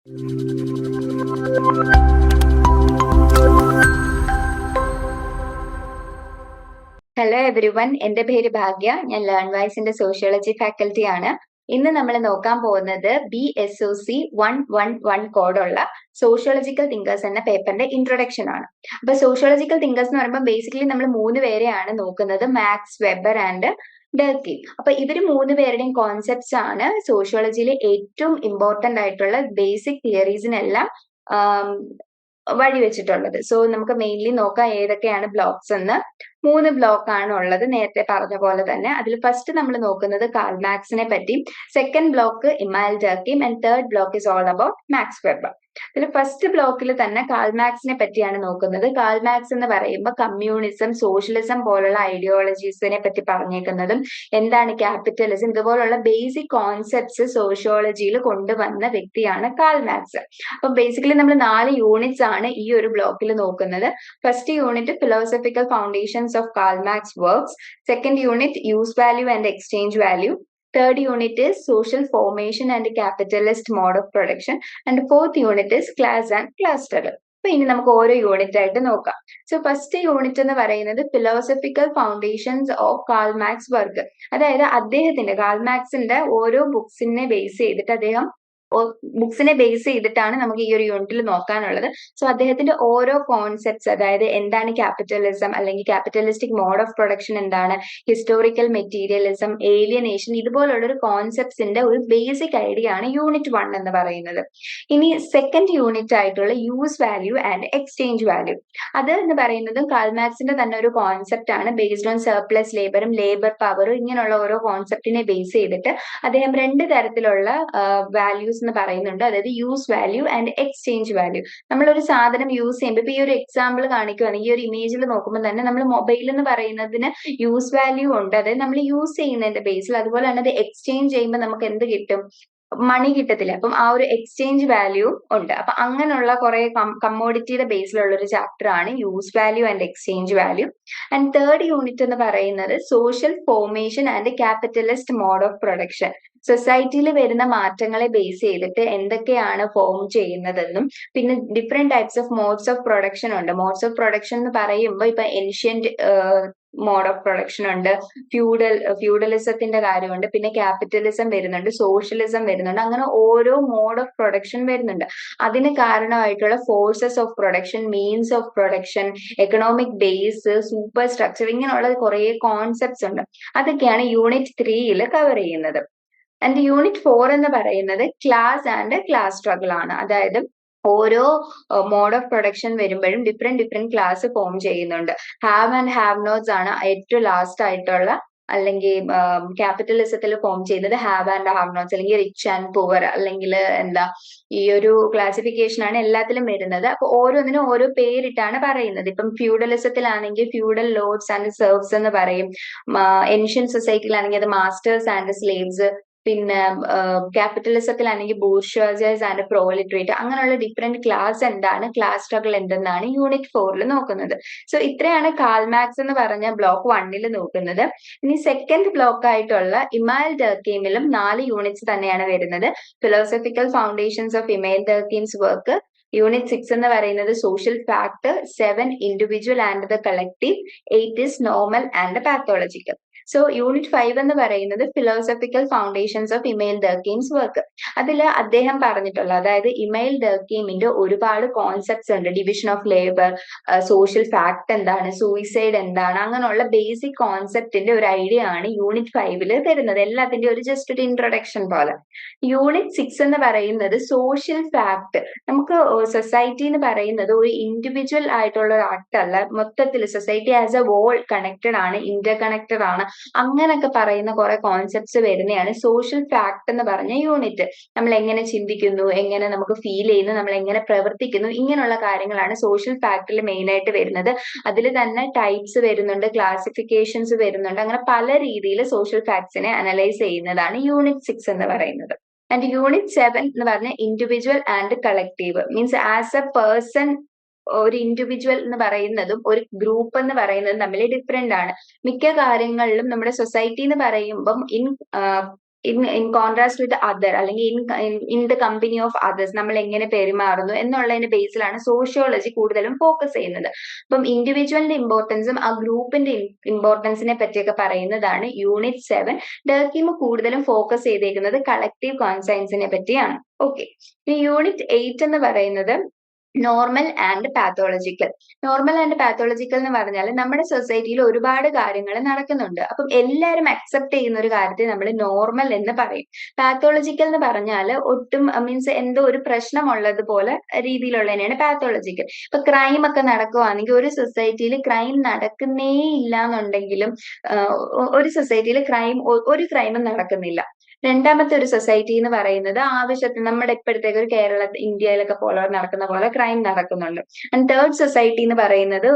Hello everyone എന്റെ പേര് ഭാഗ്യ. ഞാൻ ലേൺ വൈസിന്റെ സോഷ്യോളജി ഫാക്കൽറ്റി ആണ്. ഇന്ന് നമ്മൾ നോക്കാൻ പോകുന്നത് B S O C one one one കോഡുള്ള സോഷ്യോളജിക്കൽ തിങ്കേഴ്സ് എന്ന പേപ്പറിന്റെ ഇൻട്രൊഡക്ഷൻ ആണ്. അപ്പൊ സോഷ്യോളജിക്കൽ തിങ്കേഴ്സ് എന്ന് പറയുമ്പോൾ ബേസിക്കലി നമ്മൾ മൂന്ന് പേരെയാണ് നോക്കുന്നത്. മാക്സ് വെബർ ആൻഡ് ഡർക്കി അപ്പൊ ഇവർ മൂന്ന് പേരുടെയും കോൺസെപ്റ്റ്സ് ആണ് സോഷ്യോളജിയിലെ ഏറ്റവും ഇമ്പോർട്ടന്റ് ആയിട്ടുള്ള ബേസിക് തിയറീസിനെല്ലാം വഴിവെച്ചിട്ടുള്ളത്. സോ നമുക്ക് മെയിൻലി നോക്കാം ഏതൊക്കെയാണ് ബ്ലോക്സ് എന്ന്. മൂന്ന് ബ്ലോക്ക് ആണ് ഉള്ളത് നേരത്തെ പറഞ്ഞ പോലെ തന്നെ. അതിൽ ഫസ്റ്റ് നമ്മൾ നോക്കുന്നത് കാൾ മാക്സിനെ പറ്റി. Second block Emile Durkheim and third block is all about Max Weber ഇതിൽ ഫസ്റ്റ് ബ്ലോക്കിൽ തന്നെ കാൽമാക്സിനെ പറ്റിയാണ് നോക്കുന്നത്. കാൽമാക്സ് എന്ന് പറയുമ്പോൾ കമ്മ്യൂണിസം സോഷ്യലിസം പോലുള്ള ഐഡിയോളജീസിനെ പറ്റി പറഞ്ഞേക്കുന്നതും എന്താണ് ക്യാപിറ്റലിസം ഇതുപോലുള്ള ബേസിക് കോൺസെപ്റ്റ്സ് സോഷ്യോളജിയിൽ കൊണ്ടുവന്ന വ്യക്തിയാണ് കാൽമാക്സ് അപ്പൊ ബേസിക്കലി നമ്മൾ നാല് യൂണിറ്റ്സ് ആണ് ഈ ഒരു ബ്ലോക്കിൽ നോക്കുന്നത്. First unit philosophical foundations Karl Marx works. Second unit, use value and exchange value. Third unit is social formation and capitalist mode of production. And fourth unit is class and class struggle. അപ്പൊ ഇനി നമുക്ക് ഓരോ unit ആയിട്ട് നോക്കാം so first unit എന്ന് പറയുന്നത് philosophical foundations of Karl Marx work അതായത് അദ്ദേഹത്തിന്റെ കാൾമാക്സിന്റെ ഓരോ ബുക്സിനെ ബേസ് ചെയ്തിട്ട് അദ്ദേഹം ബുക്സിനെ ബേസ് ചെയ്തിട്ടാണ് നമുക്ക് ഈ ഒരു യൂണിറ്റിൽ നോക്കാനുള്ളത്. സോ അദ്ദേഹത്തിന്റെ ഓരോ കോൺസെപ്റ്റ്സ് അതായത് എന്താണ് ക്യാപിറ്റലിസം അല്ലെങ്കിൽ ക്യാപിറ്റലിസ്റ്റിക് മോഡ് ഓഫ് പ്രൊഡക്ഷൻ എന്താണ് ഹിസ്റ്റോറിക്കൽ മെറ്റീരിയലിസം ഏലിയനേഷൻ ഇതുപോലുള്ള ഒരു കോൺസെപ്റ്റ്സിന്റെ ഒരു ബേസിക് ഐഡിയ ആണ് യൂണിറ്റ് വൺ എന്ന് പറയുന്നത്. ഇനി സെക്കൻഡ് യൂണിറ്റ് ആയിട്ടുള്ള use value and exchange value അത് എന്ന് പറയുന്നതും കാൽമാക്സിന്റെ തന്നെ ഒരു കോൺസെപ്റ്റ് ആണ് ബേസ്ഡ് ഓൺ സർപ്ലസ് ലേബറും ലേബർ പവറും ഇങ്ങനെയുള്ള ഓരോ കോൺസെപ്റ്റിനെ ബേസ് ചെയ്തിട്ട് അദ്ദേഹം രണ്ട് തരത്തിലുള്ള വാല്യൂസ് എന്ന് പറയുന്നുണ്ട്. അതായത് use value and exchange value നമ്മൾ ഒരു സാധനം യൂസ് ചെയ്യുമ്പോൾ ഇപ്പൊ ഈ ഒരു എക്സാമ്പിൾ കാണിക്കുകയാണെങ്കിൽ ഈ ഒരു ഇമേജിൽ നോക്കുമ്പോൾ തന്നെ നമ്മൾ മൊബൈൽ എന്ന് പറയുന്നതിന് യൂസ് വാല്യൂ ഉണ്ട്. അതായത് നമ്മൾ യൂസ് ചെയ്യുന്നതിന്റെ ബേസിൽ അതുപോലെ തന്നെ അത് എക്സ്ചേഞ്ച് ചെയ്യുമ്പോൾ നമുക്ക് എന്ത് കിട്ടും? മണി കിട്ടത്തില്ല. അപ്പം ആ ഒരു എക്സ്ചേഞ്ച് വാല്യൂ ഉണ്ട്. അപ്പൊ അങ്ങനെയുള്ള കുറെ കമ്മോഡിറ്റിയുടെ ബേസിലുള്ള ഒരു ചാപ്റ്റർ ആണ് use value and exchange value and third unit എന്ന് പറയുന്നത് social formation and capitalist mode of production സൊസൈറ്റിയിൽ വരുന്ന മാറ്റങ്ങളെ ബേസ് ചെയ്തിട്ട് എന്തൊക്കെയാണ് ഫോം ചെയ്യുന്നതെന്നും പിന്നെ different types of modes of production ഉണ്ട്. മോഡ്സ് ഓഫ് പ്രൊഡക്ഷൻ എന്ന് പറയുമ്പോൾ ഇപ്പൊ ഏൻഷ്യന്റ് മോഡ് ഓഫ് പ്രൊഡക്ഷൻ ഉണ്ട്. ഫ്യൂഡൽ ഫ്യൂഡലിസത്തിന്റെ കാര്യമുണ്ട്. പിന്നെ ക്യാപിറ്റലിസം വരുന്നുണ്ട് സോഷ്യലിസം വരുന്നുണ്ട്. അങ്ങനെ ഓരോ മോഡ് ഓഫ് പ്രൊഡക്ഷൻ വരുന്നുണ്ട്. അതിന് കാരണമായിട്ടുള്ള forces of production means of production economic base super structure ഇങ്ങനെയുള്ള കുറെ കോൺസെപ്റ്റ്സ് ഉണ്ട്. അതൊക്കെയാണ് യൂണിറ്റ് ത്രീയിൽ കവർ ചെയ്യുന്നത്. ആൻഡ് യൂണിറ്റ് ഫോർ എന്ന് പറയുന്നത് ക്ലാസ് ആൻഡ് ക്ലാസ് സ്ട്രഗിൾ ആണ്. അതായത് ഓരോ മോഡ് ഓഫ് പ്രൊഡക്ഷൻ വരുമ്പോഴും ഡിഫറെന്റ് ഡിഫറെന്റ് ക്ലാസ് ഫോം ചെയ്യുന്നുണ്ട്. ഹാവ് ആൻഡ് ഹാവ് നോട്ട്സ് ആണ് ഏറ്റവും ലാസ്റ്റ് ആയിട്ടുള്ള അല്ലെങ്കിൽ ക്യാപിറ്റലിസത്തിൽ ഫോം ചെയ്യുന്നത് ഹാവ് ആൻഡ് ഹാവ് നോട്ട്സ് അല്ലെങ്കിൽ റിച്ച് ആൻഡ് പുവർ അല്ലെങ്കിൽ എന്താ ഈ ഒരു ക്ലാസിഫിക്കേഷൻ ആണ് എല്ലാത്തിലും വരുന്നത്. അപ്പൊ ഓരോന്നിനും ഓരോ പേരിട്ടാണ് പറയുന്നത്. ഇപ്പം ഫ്യൂഡലിസത്തിലാണെങ്കിൽ ഫ്യൂഡൽ ലോഡ്സ് ആൻഡ് സെർവ്സ് എന്ന് പറയും. ഏൻഷ്യൻ സൊസൈറ്റിയിലാണെങ്കിൽ അത് മാസ്റ്റേഴ്സ് ആൻഡ് സ്ലേവ്സ് പിന്നെ ക്യാപിറ്റലിസത്തിലാണെങ്കിൽ ബൂർഷ്വാസിയസ് ആൻഡ് പ്രോലിറ്ററേറ്റ് അങ്ങനെയുള്ള ഡിഫറെന്റ് ക്ലാസ് എന്താണ് ക്ലാസ് സ്ട്രഗിൾ എന്തെന്നാണ് യൂണിറ്റ് ഫോറിൽ നോക്കുന്നത്. സോ ഇത്രയാണ് കാൽമാക്സ് എന്ന് പറഞ്ഞ ബ്ലോക്ക് വണ്ണിൽ നോക്കുന്നത്. ഇനി സെക്കൻഡ് ബ്ലോക്ക് ആയിട്ടുള്ള ഇമാൽ ഡർക്കീമിലും നാല് യൂണിറ്റ്സ് തന്നെയാണ് വരുന്നത്. Philosophical foundations of Emile Durkheim's work unit six എന്ന് പറയുന്നത് social fact seven individual and the collective eight is normal and pathological so unit five എന്ന് പറയുന്നത് philosophical foundations of Emile Durkheim's work അതിൽ അദ്ദേഹം പറഞ്ഞിട്ടുള്ള അതായത് ഇമെയിൽ ദർക്കീമിന്റെ ഒരുപാട് കോൺസെപ്റ്റ്സ് ഉണ്ട്. Division of labour social fact എന്താണ് സൂയിസൈഡ് എന്താണ് അങ്ങനെയുള്ള ബേസിക് കോൺസെപ്റ്റിന്റെ ഒരു ഐഡിയ ആണ് യൂണിറ്റ് ഫൈവിൽ തരുന്നത്. എല്ലാത്തിന്റെ ഒരു ജസ്റ്റ് ഒരു ഇൻട്രൊഡക്ഷൻ പോലെ. യൂണിറ്റ് സിക്സ് എന്ന് പറയുന്നത് സോഷ്യൽ ഫാക്ട് നമുക്ക് സൊസൈറ്റി എന്ന് പറയുന്നത് ഒരു ഇൻഡിവിജ്വൽ ആയിട്ടുള്ള ഒരു ആക്ട് അല്ല. മൊത്തത്തിൽ society as a whole connected ആണ് ഇന്റർ കണക്റ്റഡ് ആണ്. അങ്ങനൊക്കെ പറയുന്ന കുറെ കോൺസെപ്റ്റ്സ് വരുന്നതാണ് സോഷ്യൽ ഫാക്ട് എന്ന് പറഞ്ഞ യൂണിറ്റ് നമ്മൾ എങ്ങനെ ചിന്തിക്കുന്നു എങ്ങനെ നമുക്ക് ഫീൽ ചെയ്യുന്നു നമ്മൾ എങ്ങനെ പ്രവർത്തിക്കുന്നു ഇങ്ങനെയുള്ള കാര്യങ്ങളാണ് സോഷ്യൽ ഫാക്ടിൽ മെയിൻ ആയിട്ട് വരുന്നത്. അതിൽ തന്നെ ടൈപ്സ് വരുന്നുണ്ട് ക്ലാസിഫിക്കേഷൻസ് വരുന്നുണ്ട്. അങ്ങനെ പല രീതിയിൽ സോഷ്യൽ ഫാക്ട്സിനെ അനലൈസ് ചെയ്യുന്നതാണ് യൂണിറ്റ് സിക്സ് എന്ന് പറയുന്നത്. ആൻഡ് യൂണിറ്റ് സെവൻ എന്ന് പറഞ്ഞ individual and collective means as a person ഒരു ഇൻഡിവിജ്വൽ എന്ന് പറയുന്നതും ഒരു ഗ്രൂപ്പ് എന്ന് പറയുന്നതും തമ്മിൽ ഡിഫറെന്റ് ആണ്. മിക്ക കാര്യങ്ങളിലും നമ്മുടെ സൊസൈറ്റി എന്ന് പറയുമ്പം in in in contrast with other അല്ലെങ്കിൽ in in the company of others നമ്മൾ എങ്ങനെ പെരുമാറുന്നു എന്നുള്ളതിന്റെ ബേസിലാണ് സോഷ്യോളജി കൂടുതലും ഫോക്കസ് ചെയ്യുന്നത്. അപ്പം ഇൻഡിവിജ്വലിന്റെ ഇമ്പോർട്ടൻസും ആ ഗ്രൂപ്പിന്റെ ഇമ്പോർട്ടൻസിനെ പറ്റിയൊക്കെ പറയുന്നതാണ് യൂണിറ്റ് സെവൻ ഡർക്കിമ് കൂടുതലും ഫോക്കസ് ചെയ്തേക്കുന്നത് കളക്റ്റീവ് കോൺസൈൻസിനെ പറ്റിയാണ്. ഓക്കെ യൂണിറ്റ് എയ്റ്റ് എന്ന് പറയുന്നത് normal and pathological normal and pathological എന്ന് പറഞ്ഞാൽ നമ്മുടെ സൊസൈറ്റിയിൽ ഒരുപാട് കാര്യങ്ങൾ നടക്കുന്നുണ്ട്. അപ്പം എല്ലാവരും അക്സെപ്റ്റ് ചെയ്യുന്ന ഒരു കാര്യത്തെ നമ്മൾ നോർമൽ എന്ന് പറയും. പാത്തോളജിക്കൽ എന്ന് പറഞ്ഞാൽ ഒട്ടും മീൻസ് എന്തോ ഒരു പ്രശ്നമുള്ളത് പോലെ രീതിയിലുള്ളതിനാണ് പാത്തോളജിക്കൽ ഇപ്പൊ ക്രൈം ഒക്കെ നടക്കുവാണെങ്കിൽ ഒരു സൊസൈറ്റിയിൽ ക്രൈം നടക്കുന്നേ ഇല്ല എന്നുണ്ടെങ്കിലും ഒരു സൊസൈറ്റിയിൽ ക്രൈം ഒരു ക്രൈമും നടക്കുന്നില്ല. രണ്ടാമത്തെ ഒരു സൊസൈറ്റി എന്ന് പറയുന്നത് ആവശ്യത്തിന് നമ്മുടെ ഇപ്പോഴത്തേക്ക് ഒരു കേരള ഇന്ത്യയിലൊക്കെ പോലെ നടക്കുന്ന പോലെ ക്രൈം നടക്കുന്നുണ്ട്. ആൻഡ് തേർഡ് സൊസൈറ്റി എന്ന് പറയുന്നത്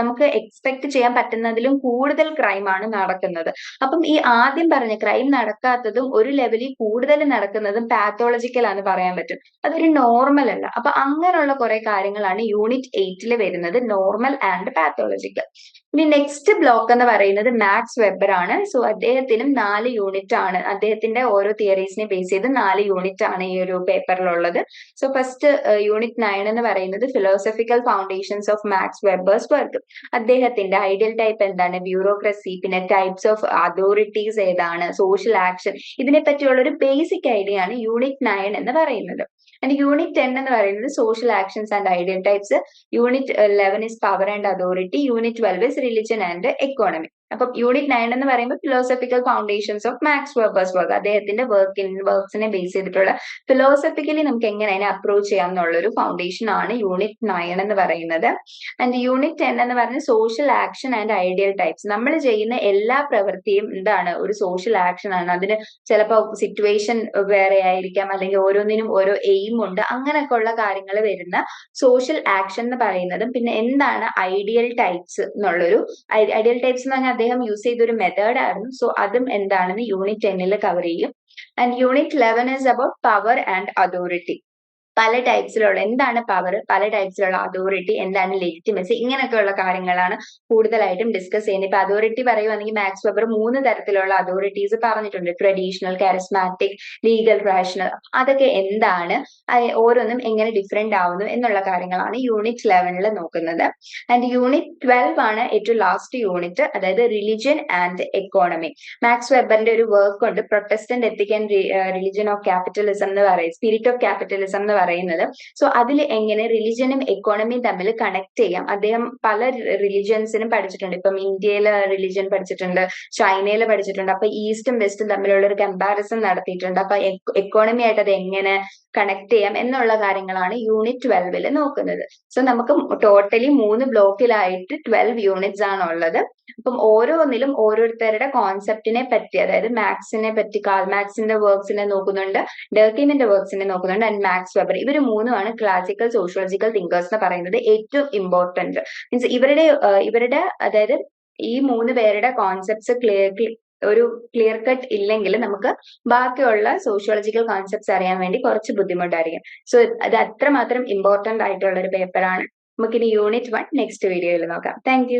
നമുക്ക് എക്സ്പെക്ട് ചെയ്യാൻ പറ്റുന്നതിലും കൂടുതൽ ക്രൈം ആണ് നടക്കുന്നത്. അപ്പം ഈ ആദ്യം പറഞ്ഞ ക്രൈം നടക്കാത്തതും ഒരു ലെവലിൽ കൂടുതൽ നടക്കുന്നതും പാത്തോളജിക്കൽ ആണ് പറയാൻ പറ്റും. അതൊരു നോർമൽ അല്ല. അപ്പൊ അങ്ങനെയുള്ള കുറെ കാര്യങ്ങളാണ് യൂണിറ്റ് എയ്റ്റിൽ വരുന്നത്. നോർമൽ ആൻഡ് പാത്തോളജിക്കൽ ഇനി നെക്സ്റ്റ് ബ്ലോക്ക് എന്ന് പറയുന്നത് മാക്സ് വെബർ ആണ്. സോ അദ്ദേഹത്തിനും നാല് യൂണിറ്റ് ആണ്. അദ്ദേഹത്തിന്റെ ഓരോ തിയറീസിനെ ബേസ് ചെയ്ത് നാല് യൂണിറ്റ് ആണ് ഈ ഒരു പേപ്പറിലുള്ളത് സോ ഫസ്റ്റ് യൂണിറ്റ് നയൻ എന്ന് പറയുന്നത് philosophical foundations of Max Weber's work അദ്ദേഹത്തിന്റെ ഐഡിയൽ ടൈപ്പ് എന്താണ്? ബ്യൂറോക്രസി പിന്നെ ടൈപ്സ് ഓഫ് അതോറിറ്റീസ് ഏതാണ്? സോഷ്യൽ ആക്ഷൻ ഇതിനെ പറ്റിയുള്ള ഒരു ബേസിക് ഐഡിയ ആണ് യൂണിറ്റ് നയൻ എന്ന് പറയുന്നത്. ആൻഡ് യൂണിറ്റ് ടെൻ എന്ന് പറയുന്നത് social actions and ideal types unit eleven is power and authority unit twelve is religion and economy അപ്പം യൂണിറ്റ് നയൻ എന്ന് പറയുമ്പോൾ philosophical foundations of Max Weber's work അദ്ദേഹത്തിന്റെ വർക്കിൻ വർക്ക്സിനെ ബേസ് ചെയ്തിട്ടുള്ള ഫിലോസഫിക്കലി നമുക്ക് എങ്ങനെ അതിനെ അപ്രോച്ച് ചെയ്യാം എന്നുള്ള ഒരു ഫൗണ്ടേഷൻ ആണ് യൂണിറ്റ് നയൻ എന്ന് പറയുന്നത്. ആൻഡ് യൂണിറ്റ് ടെൻ എന്ന് പറഞ്ഞ social action and ideal types നമ്മൾ ചെയ്യുന്ന എല്ലാ പ്രവൃത്തിയും എന്താണ്? ഒരു സോഷ്യൽ ആക്ഷൻ ആണ്. അതിന് ചിലപ്പോൾ സിറ്റുവേഷൻ വേറെ ആയിരിക്കാം. അല്ലെങ്കിൽ ഓരോന്നിനും ഓരോ എയിം ഉണ്ട്. അങ്ങനെയൊക്കെ ഉള്ള കാര്യങ്ങൾ വരുന്ന സോഷ്യൽ ആക്ഷൻ എന്ന് പറയുന്നതും പിന്നെ എന്താണ് ഐഡിയൽ ടൈപ്സ് എന്നുള്ളൊരു ഐഡിയൽ ടൈപ്സ് എന്ന് പറഞ്ഞാൽ അദ്ദേഹം യൂസ് ചെയ്ത ഒരു മെത്തേഡ് ആയിരുന്നു. സോ അതും എന്താണെന്ന് യൂണിറ്റ് ടെന്നിൽ കവർ ചെയ്യും. And unit eleven is about power and authority പല ടൈപ്സിലുള്ള എന്താണ് പവർ പല ടൈപ്സിലുള്ള അതോറിറ്റി എന്താണ് ലെജിറ്റിമസി ഇങ്ങനെയൊക്കെയുള്ള കാര്യങ്ങളാണ് കൂടുതലായിട്ടും ഡിസ്കസ് ചെയ്യുന്നത്. ഇപ്പൊ അതോറിറ്റി പറയുവാണെങ്കിൽ മാക്സ് വെബർ മൂന്ന് തരത്തിലുള്ള അതോറിറ്റീസ് പറഞ്ഞിട്ടുണ്ട്. ട്രഡീഷണൽ കാരിസ്മാറ്റിക് ലീഗൽ റാഷണൽ അതൊക്കെ എന്താണ്? ഓരോന്നും എങ്ങനെ ഡിഫറെന്റ് ആവുന്നു എന്നുള്ള കാര്യങ്ങളാണ് യൂണിറ്റ് ലെവനിൽ നോക്കുന്നത്. ആൻഡ് യൂണിറ്റ് ട്വൽവ് ആണ് ഏറ്റവും ലാസ്റ്റ് യൂണിറ്റ് അതായത് റിലിജിയൻ ആൻഡ് എക്കോണമി മാക്സ് വെബറിന്റെ ഒരു വർക്ക് ഉണ്ട്. പ്രൊട്ടസ്റ്റന്റ് എത്തിക്കാൻ റിലിജ്യൻ ഓഫ് ക്യാപിറ്റലിസം എന്ന് പറയും. സ്പിരിറ്റ് ഓഫ് ക്യാപിറ്റലിസം എന്ന് പറയുന്നത്. സോ അതിൽ എങ്ങനെ റിലിജനും എക്കോണമിയും തമ്മിൽ കണക്ട് ചെയ്യാം? അദ്ദേഹം പല റിലിജൻസിനും പഠിച്ചിട്ടുണ്ട്. ഇപ്പം ഇന്ത്യയിലെ റിലിജൻ പഠിച്ചിട്ടുണ്ട് ചൈനയിൽ പഠിച്ചിട്ടുണ്ട്. അപ്പൊ ഈസ്റ്റും വെസ്റ്റും തമ്മിലുള്ള ഒരു കമ്പാരിസൺ നടത്തിയിട്ടുണ്ട്. അപ്പൊ എക്കോണമി ആയിട്ട് അത് എങ്ങനെ കണക്ട് ചെയ്യാം എന്നുള്ള കാര്യങ്ങളാണ് യൂണിറ്റ് ട്വൽവിൽ നോക്കുന്നത്. സോ നമുക്ക് ടോട്ടലി മൂന്ന് ബ്ലോക്കിലായിട്ട് ട്വൽവ് യൂണിറ്റ്സ് ആണ് ഉള്ളത് അപ്പം ഓരോന്നിലും ഓരോരുത്തരുടെ കോൺസെപ്റ്റിനെ പറ്റി അതായത് മാത്സിനെ പറ്റി കാൽ മാത്സിന്റെ വർക്ക്സിനെ നോക്കുന്നുണ്ട് ഡെർക്കിമിന്റെ വർക്ക്സിനെ നോക്കുന്നുണ്ട് ആൻഡ് മാക്സ് വെബർ ഇവർ മൂന്നുമാണ് ക്ലാസിക്കൽ സോഷ്യോളജിക്കൽ തിങ്കേഴ്സ് എന്ന് പറയുന്നത് ഏറ്റവും ഇമ്പോർട്ടന്റ് മീൻസ് ഇവരുടെ ഇവരുടെ അതായത് ഈ മൂന്ന് പേരുടെ കോൺസെപ്റ്റ്സ് ക്ലിയർ ഒരു ക്ലിയർ കട്ട് ഇല്ലെങ്കിൽ നമുക്ക് ബാക്കിയുള്ള സോഷ്യോളജിക്കൽ കോൺസെപ്റ്റ്സ് അറിയാൻ വേണ്ടി കുറച്ച് ബുദ്ധിമുട്ടായിരിക്കും. സോ അത് അത്രമാത്രം ഇമ്പോർട്ടന്റ് ആയിട്ടുള്ള ഒരു പേപ്പറാണ് നമുക്കിനി യൂണിറ്റ് വൺ നെക്സ്റ്റ് വീഡിയോയിൽ നോക്കാം. താങ്ക്